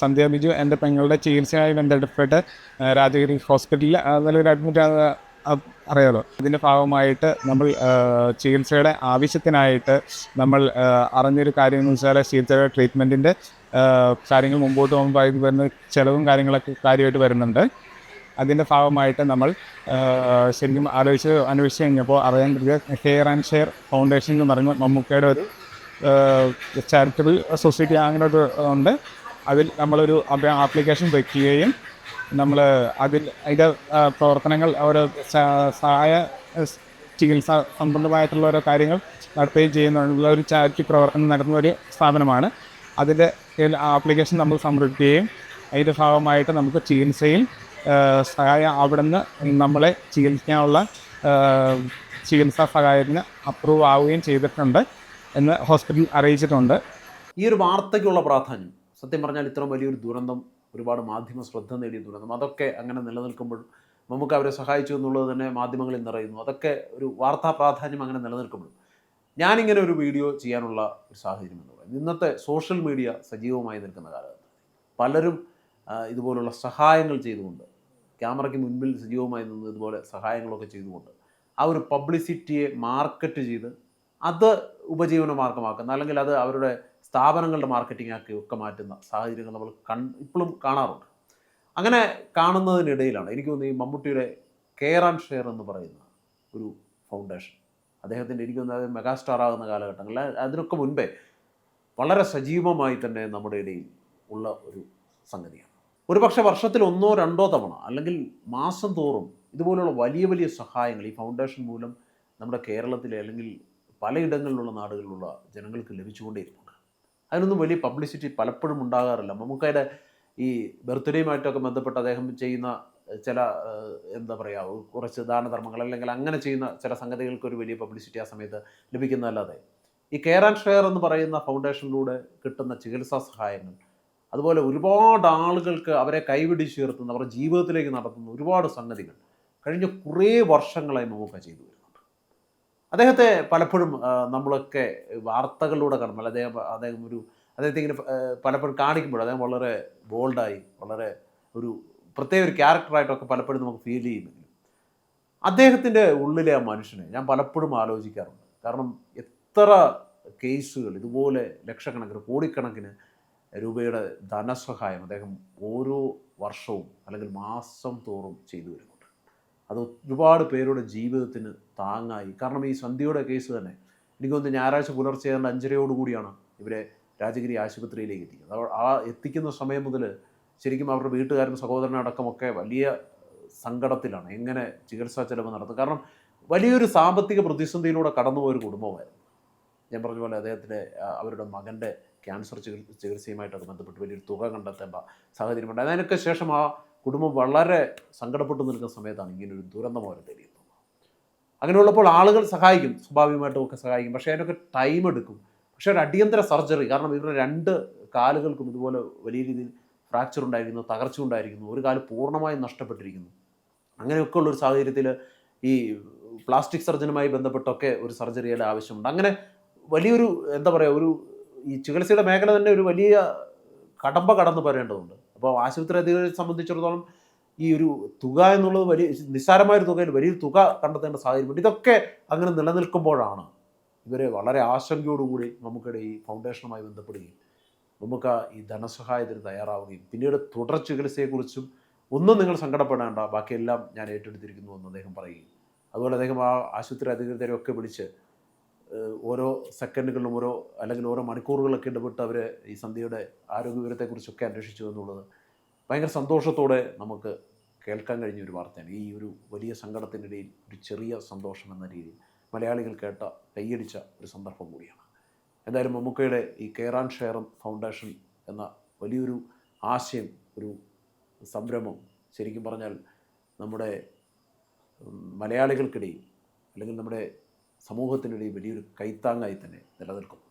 സന്ധ്യ ബിജു എന്റെ പെങ്ങളുടെ ചികിത്സയുമായി ബന്ധപ്പെട്ട് രാജഗിരി ഹോസ്പിറ്റലിൽ നല്ലൊരു അഡ്മിറ്റ് അറിയാലോ. ഇതിന്റെ ഭാഗമായിട്ട് നമ്മൾ ചികിത്സയുടെ ആവശ്യത്തിനായിട്ട് നമ്മൾ അറിഞ്ഞൊരു കാര്യം എന്ന് വെച്ചാൽ ചികിത്സയുടെ ട്രീറ്റ്മെന്റിന്റെ കാര്യങ്ങൾ മുമ്പോട്ട് പോകുമ്പോൾ വരുന്ന ചിലവും കാര്യങ്ങളൊക്കെ കാര്യമായിട്ട് വരുന്നുണ്ട്. അതിന്റെ ഭാഗമായിട്ട് നമ്മൾ ശരിക്കും ആലോചിച്ച് അന്വേഷിച്ച് കഴിഞ്ഞപ്പോൾ അറിയാൻ പറ്റിയ കെയർ ആൻഡ് ഷെയർ ഫൗണ്ടേഷൻ എന്ന് പറയുമ്പോൾ മമ്മൂക്കയുടെ ഒരു ചാരിറ്റബിൾ സൊസൈറ്റി അങ്ങനെ ഒരു ഉണ്ട്. അതിൽ നമ്മളൊരു ആപ്ലിക്കേഷൻ വയ്ക്കുകയും നമ്മൾ അതിൽ അതിന്റെ പ്രവർത്തനങ്ങൾ ഓരോ സഹായ ചികിത്സ സംബന്ധമായിട്ടുള്ള ഓരോ കാര്യങ്ങൾ നടത്തുകയും ചെയ്യുന്നുള്ള ഒരു ചാരിറ്റി പ്രവർത്തനം നടത്തുന്ന ഒരു സ്ഥാപനമാണ്. അതിന്റെ ആപ്ലിക്കേഷൻ നമ്മൾ സമർപ്പിക്കുകയും അതിന്റെ ഭാഗമായിട്ട് നമുക്ക് ചികിത്സയിൽ സഹായ അവിടെ നിന്ന് നമ്മളെ ചികിത്സിക്കാനുള്ള ചികിത്സാ സഹായത്തിന് അപ്രൂവ് ആവുകയും ചെയ്തിട്ടുണ്ട് എന്ന് ഹോസ്പിറ്റൽ അറിയിച്ചിട്ടുണ്ട്. ഈ ഒരു വാർത്തയ്ക്കുള്ള പ്രാധാന്യം? സത്യം പറഞ്ഞാൽ ഇത്ര വലിയൊരു ദുരന്തം ഒരുപാട് മാധ്യമ ശ്രദ്ധ നേടിയ ദുരന്തം അതൊക്കെ അങ്ങനെ നിലനിൽക്കുമ്പോൾ നമുക്ക് അവരെ സഹായിച്ചു എന്നുള്ളത് തന്നെ മാധ്യമങ്ങളിൽ നിറയുന്നു. അതൊക്കെ ഒരു വാർത്താ പ്രാധാന്യം അങ്ങനെ നിലനിൽക്കുമ്പോൾ ഞാനിങ്ങനെ ഒരു വീഡിയോ ചെയ്യാനുള്ള ഒരു സാഹചര്യം എന്ന് പറയുന്നത്. ഇന്നത്തെ സോഷ്യൽ മീഡിയ സജീവമായി നിൽക്കുന്ന കാലഘട്ടം പലരും ഇതുപോലുള്ള സഹായങ്ങൾ ചെയ്തുകൊണ്ട് ക്യാമറയ്ക്ക് മുൻപിൽ സജീവമായി നിന്ന് ഇതുപോലെ സഹായങ്ങളൊക്കെ ചെയ്തുകൊണ്ട് ആ ഒരു പബ്ലിസിറ്റിയെ മാർക്കറ്റ് ചെയ്ത് അത് ഉപജീവന മാർഗമാക്കുന്ന അല്ലെങ്കിൽ അത് അവരുടെ സ്ഥാപനങ്ങളുടെ മാർക്കറ്റിംഗ് ആക്കി ഒക്കെ മാറ്റുന്ന സാഹചര്യങ്ങൾ നമ്മൾ കൺ ഇപ്പോഴും കാണാറുണ്ട്. അങ്ങനെ കാണുന്നതിനിടയിലാണ് എനിക്ക് തോന്നുന്നു ഈ മമ്മൂട്ടിയുടെ കെയർ ആൻഡ് ഷെയർ എന്ന് പറയുന്ന ഒരു ഫൗണ്ടേഷൻ അദ്ദേഹത്തിന്റെ എനിക്ക് തോന്നുന്നത് മെഗാസ്റ്റാർ ആകുന്ന കാലഘട്ടങ്ങളിൽ അതിനൊക്കെ മുൻപേ വളരെ സജീവമായി തന്നെ നമ്മുടെ ഇടയിൽ ഉള്ള ഒരു സംഗതിയാണ്. ഒരുപക്ഷെ വർഷത്തിൽ ഒന്നോ രണ്ടോ തവണ അല്ലെങ്കിൽ മാസം തോറും ഇതുപോലുള്ള വലിയ വലിയ സഹായങ്ങൾ ഈ ഫൗണ്ടേഷൻ മൂലം നമ്മുടെ കേരളത്തിലെ അല്ലെങ്കിൽ പലയിടങ്ങളിലുള്ള നാടുകളിലുള്ള ജനങ്ങൾക്ക് ലഭിച്ചുകൊണ്ടേയിരിക്കുന്നുണ്ട് അതിനൊന്നും വലിയ പബ്ലിസിറ്റി പലപ്പോഴും ഉണ്ടാകാറില്ല. മമ്മൂക്കയുടെ ഈ ബർത്ത്ഡേയുമായിട്ടൊക്കെ ബന്ധപ്പെട്ട് അദ്ദേഹം ചെയ്യുന്ന ചില എന്താ പറയുക കുറച്ച് ദാനധർമ്മങ്ങൾ അല്ലെങ്കിൽ അങ്ങനെ ചെയ്യുന്ന ചില സംഗതികൾക്ക് ഒരു വലിയ പബ്ലിസിറ്റി ആ സമയത്ത് ലഭിക്കുന്നതല്ലാതെ. ഈ കെയർ ആൻഡ് ഷെയർ എന്ന് പറയുന്ന ഫൗണ്ടേഷനിലൂടെ കിട്ടുന്ന ചികിത്സാ സഹായങ്ങൾ അതുപോലെ ഒരുപാട് ആളുകൾക്ക് അവരെ കൈവിടി കൈപിടിച്ചുയർത്തുന്ന അവരുടെ ജീവിതത്തിലേക്ക് നടത്തുന്ന ഒരുപാട് സംഗതികൾ കഴിഞ്ഞ കുറേ വർഷങ്ങളായി മമ്മൂക്ക ചെയ്തു വരുന്നുണ്ട് അദ്ദേഹത്തെ പലപ്പോഴും നമ്മളൊക്കെ വാർത്തകളിലൂടെ കാണുമ്പോൾ അദ്ദേഹം അദ്ദേഹം ഒരു അദ്ദേഹത്തെ ഇങ്ങനെ പലപ്പോഴും കാണിക്കുമ്പോൾ അദ്ദേഹം വളരെ ബോൾഡായി വളരെ ഒരു പ്രത്യേക ഒരു ക്യാരക്ടറായിട്ടൊക്കെ പലപ്പോഴും നമുക്ക് ഫീൽ ചെയ്യുമെങ്കിലും. അദ്ദേഹത്തിന്റെ ഉള്ളിലെ ആ മനുഷ്യനെ ഞാൻ പലപ്പോഴും ആലോചിക്കാറുണ്ട്. കാരണം എത്ര കേസുകൾ ഇതുപോലെ ലക്ഷക്കണക്കിന് കോടിക്കണക്കിന് രൂപയുടെ ധനസഹായം അദ്ദേഹം ഓരോ വർഷവും അല്ലെങ്കിൽ മാസം തോറും ചെയ്തു വരുന്നുണ്ട് അത് ഒരുപാട് പേരുടെ ജീവിതത്തിന് താങ്ങായി. കാരണം ഈ സന്ധ്യയുടെ കേസ് തന്നെ എനിക്ക് തോന്നുന്നു ഞായറാഴ്ച പുലർച്ചെ ഏതാണ്ട് അഞ്ചരയോടുകൂടിയാണ് ഇവരെ രാജഗിരി ആശുപത്രിയിലേക്ക് എത്തിക്കുന്നത്. അപ്പോൾ ആ എത്തിക്കുന്ന സമയം മുതൽ ശരിക്കും അവരുടെ വീട്ടുകാരും സഹോദരനടക്കമൊക്കെ വലിയ സങ്കടത്തിലാണ് എങ്ങനെ ചികിത്സാ ചെലവ് നടത്തും. കാരണം വലിയൊരു സാമ്പത്തിക പ്രതിസന്ധിയിലൂടെ കടന്നുപോയ കുടുംബമായിരുന്നു. ഞാൻ പറഞ്ഞ പോലെ അദ്ദേഹത്തിന്റെ അവരുടെ മകന്റെ ക്യാൻസർ ചികിത്സ ചികിത്സയുമായിട്ടൊക്കെ ബന്ധപ്പെട്ട് വലിയൊരു തുക കണ്ടെത്തേണ്ട സാഹചര്യമുണ്ട് അതിനൊക്കെ ശേഷം ആ കുടുംബം വളരെ സങ്കടപ്പെട്ടു നിൽക്കുന്ന സമയത്താണ് ഇങ്ങനൊരു ദുരന്തം അവരെ അങ്ങനെ അങ്ങനെയുള്ളപ്പോൾ ആളുകൾ സഹായിക്കും സ്വാഭാവികമായിട്ടും ഒക്കെ സഹായിക്കും. പക്ഷേ അതിനൊക്കെ ടൈം എടുക്കും. പക്ഷേ ഒരു അടിയന്തര സർജറി കാരണം ഇവരുടെ രണ്ട് കാലുകൾക്കും ഇതുപോലെ വലിയ രീതിയിൽ ഫ്രാക്ചർ ഉണ്ടായിരിക്കുന്നു തകർച്ച ഉണ്ടായിരിക്കുന്നു ഒരു കാൽ പൂർണമായും നഷ്ടപ്പെട്ടിരിക്കുന്നു. അങ്ങനെയൊക്കെ ഉള്ള ഒരു സാഹചര്യത്തിൽ ഈ പ്ലാസ്റ്റിക് സർജനുമായി ബന്ധപ്പെട്ടൊക്കെ ഒരു സർജറിയുടെ ആവശ്യമുണ്ട്. അങ്ങനെ വലിയൊരു എന്താ പറയുക ഒരു ഈ ചികിത്സയുടെ മേഖല തന്നെ ഒരു വലിയ കടമ്പ കടന്നു വരേണ്ടതുണ്ട് അപ്പോൾ ആശുപത്രി അധികാരികളെ സംബന്ധിച്ചിടത്തോളം ഈ ഒരു തുക എന്നുള്ളത് വലിയ നിസ്സാരമായ ഒരു തുകയിൽ വലിയൊരു തുക കണ്ടെത്തേണ്ട സാഹചര്യമുണ്ട്. ഇതൊക്കെ അങ്ങനെ നിലനിൽക്കുമ്പോഴാണ് ഇവരെ വളരെ ആശങ്കയോടുകൂടി നമുക്കിടെ ഈ ഫൗണ്ടേഷനുമായി ബന്ധപ്പെടുകയും നമുക്ക് ഈ ധനസഹായത്തിന് തയ്യാറാവുകയും പിന്നീട് തുടർ ചികിത്സയെക്കുറിച്ചും ഒന്നും നിങ്ങൾ സങ്കടപ്പെടേണ്ട ബാക്കിയെല്ലാം ഞാൻ ഏറ്റെടുത്തിരിക്കുന്നു എന്ന് അദ്ദേഹം പറയുകയും. അതുപോലെ അദ്ദേഹം ആ ആശുപത്രി അധികൃതരെയൊക്കെ വിളിച്ച് ഓരോ സെക്കൻഡുകളിലും ഓരോ അല്ലെങ്കിൽ ഓരോ മണിക്കൂറുകളൊക്കെ ഇടപെട്ട് അവർ ഈ സന്ധ്യയുടെ ആരോഗ്യവിവരത്തെക്കുറിച്ചൊക്കെ അന്വേഷിച്ചു എന്നുള്ളത് ഭയങ്കര സന്തോഷത്തോടെ നമുക്ക് കേൾക്കാൻ കഴിഞ്ഞ ഒരു വാർത്തയാണ്. ഈ ഒരു വലിയ സങ്കടത്തിനിടയിൽ ഒരു ചെറിയ സന്തോഷം എന്ന രീതിയിൽ മലയാളികൾ കേട്ട കൈയടിച്ച ഒരു സന്ദർഭം കൂടിയാണ്. എന്തായാലും മമ്മൂക്കയുടെ ഈ കെയർ ഷെയർ ഫൗണ്ടേഷൻ എന്ന വലിയൊരു ആശയം ഒരു സംരംഭം ശരിക്കും പറഞ്ഞാൽ നമ്മുടെ മലയാളികൾക്കിടയിൽ അല്ലെങ്കിൽ നമ്മുടെ സമൂഹത്തിനിടയിൽ വലിയൊരു കൈത്താങ്ങായി തന്നെ നിലനിൽക്കുന്നു